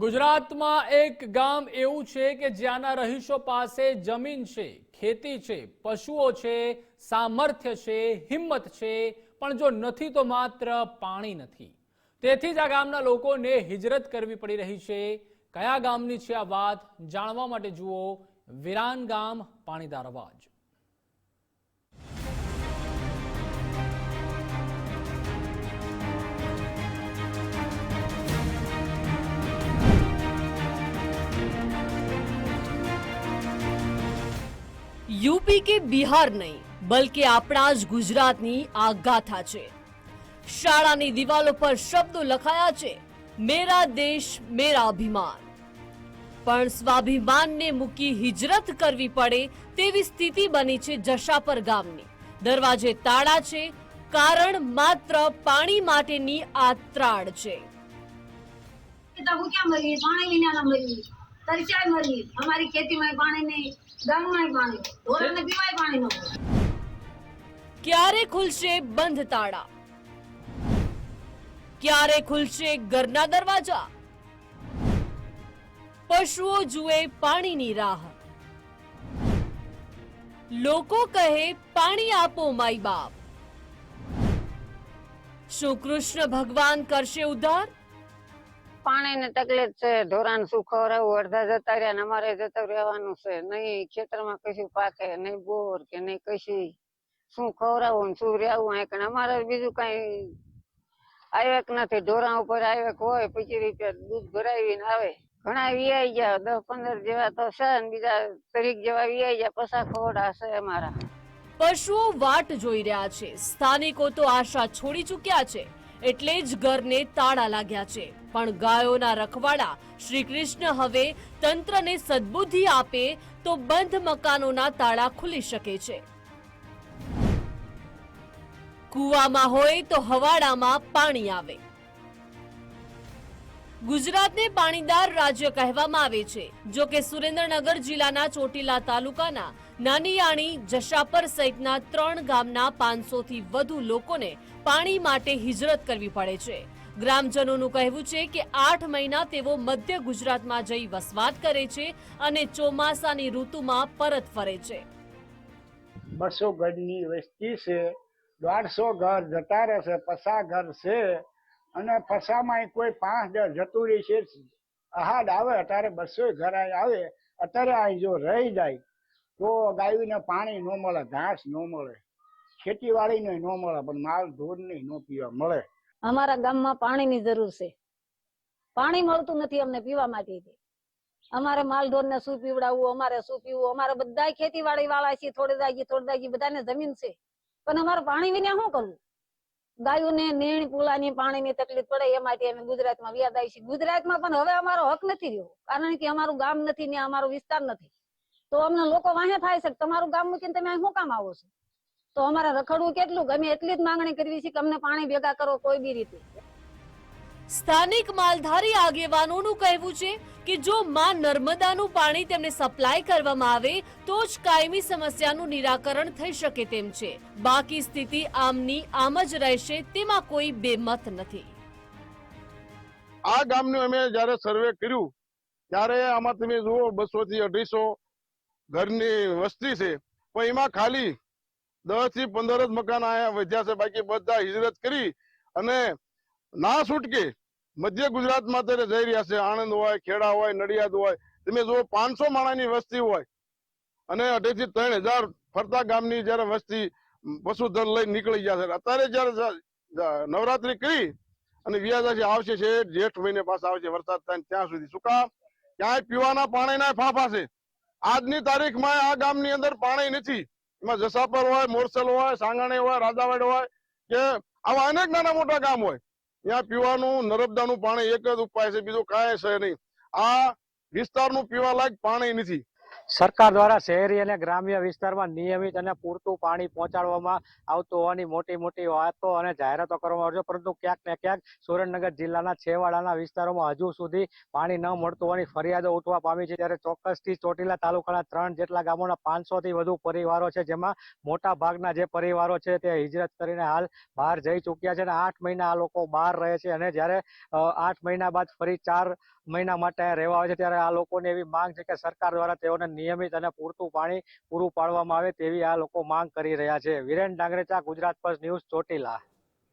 ગુજરાતમાં એક ગામ એવું છે કે જ્યાંના રહીશો પાસે જમીન છે, ખેતી છે, પશુઓ છે, સામર્થ્ય છે, હિંમત છે, પણ જો નથી તો માત્ર પાણી નથી. તેથી જ આ ગામના લોકોને હિજરત કરવી પડી રહી છે. કયા ગામની છે આ વાત? જાણવા માટે જુઓ. વિરાન ગામ, પાણીદાર અવાજ. યુપી કે બિહાર નહીં, બલકે આપણા જ ગુજરાતની આ ગાથા છે. શાળાની દિવાલો પર શબ્દો લખાયા છે, મેરા દેશ, મેરા અભિમાન. પણ સ્વાભિમાનને મૂકી હિજરત કરવી પડે તેવી સ્થિતિ બની છે જશાપર ગામની. દરવાજે તાળા છે, કારણ માત્ર પાણી માટેની આ ત્રાડ છે. હું ક્યાં મરી? પાણી વિના મરી. તરચાય મરી. અમારી ખેતીમાં પાણી નહીં. ગામમાં પાણી ઢોરાને પીવાય પાણી ન ક્યારે ખુલશે બંધ તાળા ક્યારે ખુલશે ઘરના દરવાજા પશુઓ જુએ પાણીની રાહ લોકો કહે પાણી આપો માઈ બાપ શું કૃષ્ણ ભગવાન કરશે ઉદ્ધાર પાણીની તકલીફ છે ઢોરાને શું ખવડાવવું અડધા જતા રહ્યા ને અમારે જતું રહેવાનું છે. નહીં ખેતરમાં કશું પાકે, નહીં બોર કે નહીં કશી. શું ખવડાવવું શું રહેવું અમારે બીજું કઈ આવેક નથી. ઢોરા ઉપર આવેક હોય પછી રૂપિયા દૂધ ભરાવીને આવે. ઘણા વિયાઈ ગયા. દસ, પંદર જેવા તો છે ને બીજા તરીક જેવા વિયાઈ ગયા. પસા ખવડા છે અમારા. પશુઓ વાટ જોઈ રહ્યા છે. સ્થાનિકો તો આશા છોડી ચૂક્યા છે. એટલે જ ઘરને તાળા લાગ્યા છે. પણ ગાયોના રખવાડા શ્રી કૃષ્ણ હવે તંત્રને સદબુદ્ધિ આપે તો બંધ મકાનોના તાળા ખુલી શકે છે. કૂવામાં હોય તો હવાડામાં પાણી આવે. ગુજરાતને પાણીદાર રાજ્ય કહેવામાં આવે છે. જો કે સુરેન્દ્રનગર જિલ્લાના ચોટીલા તાલુકાના નાનીયાણી જશાપર સહિતના ત્રણ ગામના પાંચસો થી વધુ લોકોને પાણી માટે હિજરત કરવી પડે છે. ગ્રામજનોનું કહેવું છે કે આઠ મહિના તેઓ મધ્ય ગુજરાતમાં જઈ વસવાટ કરે છે અને ચોમાસાની ઋતુમાં પરત ફરે છે. બસો ઘરની વસ્તી છે, દોઢસો ઘર જતા રહેશે, પસા ઘર છે અને પસામાં કોઈ પાંચ દસ જતું રહી છે આહાડ આવે, અત્યારે બસો ઘર આવે, અત્યારે અહીં જો રહી જાય તો ગાયુને પાણી ન મળે, ઘાસ ન મળે. ખેતીવાડીને ન મળે, પણ માલ ઢોરને ન પીવા મળે. અમારા ગામમાં પાણીની જરૂર છે. પાણી મળતું નથી અમને પીવા માટે અમારે માલ ઢોરને શું પીવડાવવું, અમારે શું પીવું? અમારે બધા ખેતીવાડી વાળા છે થોડે દાગી થોડે દાગી, બધાને જમીન છે. પણ અમારે પાણી વિના શું કરવું? ગાયોને, નીણ, પુલાની પાણીની તકલીફ પડે, એ માટે અમે ગુજરાતમાં વ્યાજ આવી છીએ. ગુજરાતમાં પણ હવે અમારો હક નથી રહ્યો, કારણ કે અમારું ગામ નથી ને અમારો વિસ્તાર નથી. તો અમને લોકો વાહે થાય છે. તમારું ગામ મૂકીને તમે શું કામ આવો છો? તો અમારે રખડવું કેટલું? ગમે એટલી જ માંગણી કરવી છે કે અમને પાણી ભેગા કરો કોઈ બી રીતે. સ્થાનિક માલધારી આગેવાનોનું કહેવું છે કે જો માં નર્મદાનું પાણી તેમને સપ્લાય કરવામાં આવે તો જ કાયમી સમસ્યાનું નિરાકરણ થઈ શકે તેમ છે. બાકી સ્થિતિ આમની આમ જ રહેશે તેમાં કોઈ બેમત નથી. આ ગામનું અમે જયારે સર્વે કર્યું ત્યારે આમાં તમે જુઓ બસો થી અઢીસો ઘરની વસ્તી છે. પણ એમાં ખાલી દસથી પંદર જ મકાન આયા વધ્યા છે. બાકી બધા હિજરત કરી અને ના છૂટકે મધ્ય ગુજરાતમાં અત્યારે જઈ રહ્યા છે. આણંદ હોય, ખેડા હોય, નડિયાદ હોય. તમે જો પાંચસો માણાની વસ્તી હોય અને અઢી થી ત્રણ હજાર ફરતા ગામની જયારે વસ્તી પશુધન લઈ નીકળી ગયા છે. અત્યારે જયારે નવરાત્રી કરી અને વ્યાજાથી આવશે છે જેઠ મહિને પાસે આવશે વરસાદ થાય ત્યાં સુધી. કામ? ક્યાંય પીવાના પાણીના ફાંફા છે. આજની તારીખમાં આ ગામની અંદર પાણી નથી. એમાં જસાપર હોય, મોરસલ હોય, સાંગાણી હોય, રાજાવાડ હોય, કે આવા અનેક નાના મોટા ગામ હોય. ત્યાં પીવાનું, નર્મદાનું પાણી એક જ ઉપાય છે, બીજું કાંઈ છે નહીં. આ વિસ્તારનું પીવા લાયક પાણી નથી. સરકાર દ્વારા શહેરી અને ગ્રામ્ય વિસ્તારમાં નિયમિત અને પૂરતું પાણી પહોંચાડવામાં આવતું હોવાની મોટી મોટી વાતો અને જાહેરાતો કરવામાં આવે છે. પરંતુ ક્યાંક ને ક્યાંક સુરેન્દ્રનગર જિલ્લાના છેવાડાના વિસ્તારોમાં હજુ સુધી પાણી ન મળતું હોવાની ફરિયાદો ઉઠવા પામી છે. ત્યારે ચોક્કસથી ચોટીલા તાલુકાના ત્રણ જેટલા ગામોના પાંચસોથી વધુ પરિવારો છે, જેમાં મોટા ભાગના જે પરિવારો છે તે હિજરત કરીને હાલ બહાર જઈ ચૂક્યા છે અને આઠ મહિના આ લોકો બહાર રહે છે અને જ્યારે આઠ મહિના બાદ ફરી ચાર મહિના માટે રહેવા આવે છે, ત્યારે આ લોકોની એવી માંગ છે કે સરકાર દ્વારા તેઓને નિયમિત અને પૂરતું પાણી પૂરું પાડવામાં આવે તેવી આ લોકો માંગ કરી રહ્યા છે. Viren Dangarecha, Gujarat first news Chotila.